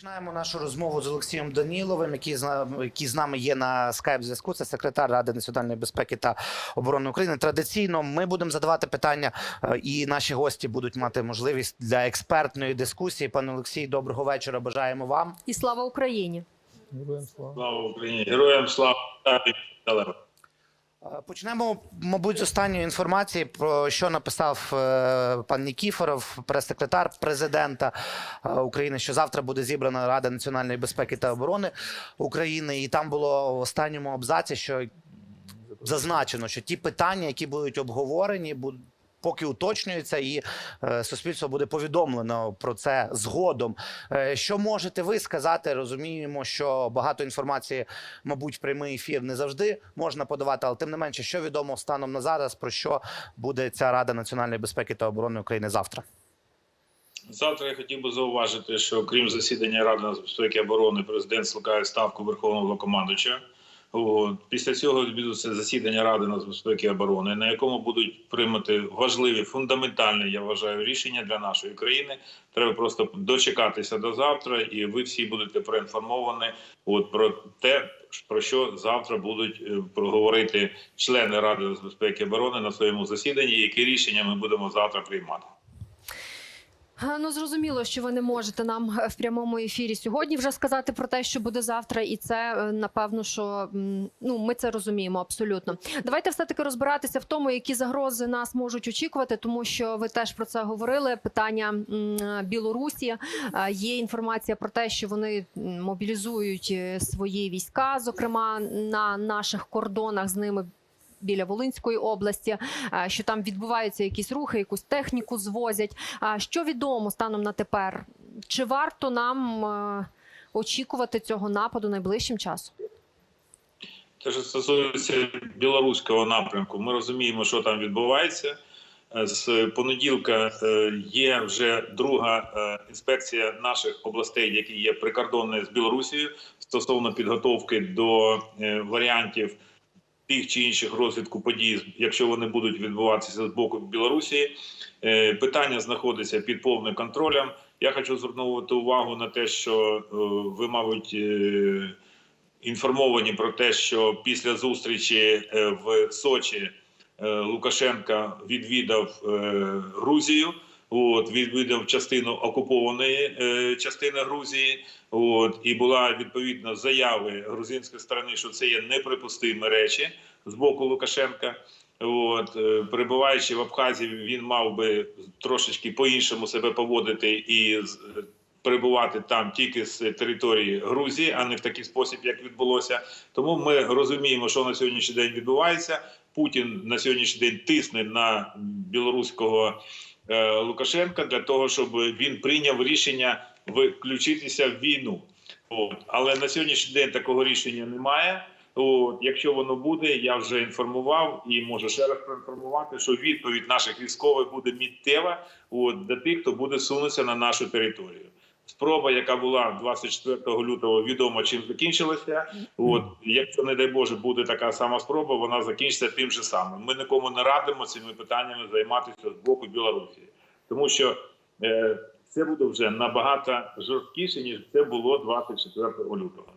Починаємо нашу розмову з Олексієм Даніловим, який з нами, який з нами є на скайп зв'язку. Це секретар Ради національної безпеки та оборони України. Традиційно ми будемо задавати питання, е, і наші гості будуть мати можливість для експертної дискусії. Пане Олексій, доброго вечора. Бажаємо вам. І слава Україні! Героям слава. Слава Україні! Героям слава! Е, Почнемо, мабуть, з останньої інформації про що написав е, пан Нікіфоров, прес-секретар президента е, України, що завтра буде зібрана Рада національної безпеки та оборони України, і там було в останньому абзаці, що зазначено, що ті питання, які будуть обговорені, будуть. Поки уточнюються, і е, суспільство буде повідомлено про це згодом. Е, що можете ви сказати? Розуміємо, що багато інформації, мабуть, прямий ефір не завжди можна подавати, але тим не менше, що відомо станом на зараз, про що буде ця Рада національної безпеки та оборони України завтра. Завтра я хотів би зауважити, що крім засідання Ради нацбезпеки і оборони, президент скликає ставку Верховного Головнокомандуюча. Після цього відбудеться засідання Ради нацбезпеки і оборони, на якому будуть приймати важливі фундаментальні, я вважаю, рішення для нашої країни. Треба просто дочекатися до завтра, і ви всі будете проінформовані от про те, про що завтра будуть е, проговорити члени Ради нацбезпеки і оборони на своєму засіданні, які рішення ми будемо завтра приймати. Ну зрозуміло, що ви не можете нам е, в прямому ефірі сьогодні вже сказати про те, що буде завтра, і це е, напевно, що ну ми це розуміємо абсолютно. Давайте все таки розбиратися в тому, які загрози нас можуть очікувати, тому що ви теж про це говорили. Питання Білорусі Е, є інформація про те, що вони мобілізують свої війська, зокрема на наших кордонах з ними. Біля Волинської області, що там відбуваються якісь рухи, якусь техніку звозять. Що відомо станом на тепер? Чи варто нам е, очікувати цього нападу найближчим часом? Те, що стосується білоруського напрямку, ми розуміємо, що там відбувається. Е, З понеділка е, є вже друга інспекція наших областей, які є прикордонною з Білорусією, стосовно підготовки до варіантів тих чи інших розвитку подій, якщо вони будуть відбуватися з боку Білорусі. Е, Питання знаходиться під повним контролем. Я хочу звернути увагу на те, що е, ви, мабуть, е, інформовані про те, що після зустрічі в Сочі Лукашенка відвідав Грузію. От відвідав частину окупованої е, частини Грузії. От і була відповідно заяви грузинської сторони, що це є неприпустимі речі з боку Лукашенка. От е, перебуваючи в Абхазії, він мав би трошечки по-іншому себе поводити і перебувати там тільки з території Грузії, а не в такий спосіб, як відбулося. Тому ми розуміємо, що на сьогоднішній день відбувається. Путін на сьогоднішній день тисне на білоруського Лукашенка для того, щоб він прийняв рішення включитися в війну. От. Але на сьогоднішній день такого рішення немає. От, якщо воно буде, я вже інформував і можу ще раз проінформувати, що відповідь наших військових буде міттєва от, для тих, хто буде сунутися на нашу територію. Спроба, яка була 24 лютого, відомо чим закінчилася. От якщо не дай Боже буде така сама спроба, вона закінчиться тим же самим. Ми нікому не радимо цими питаннями займатися з боку Білорусі, тому що е, це буде вже набагато жорсткіше ніж це було 24 лютого.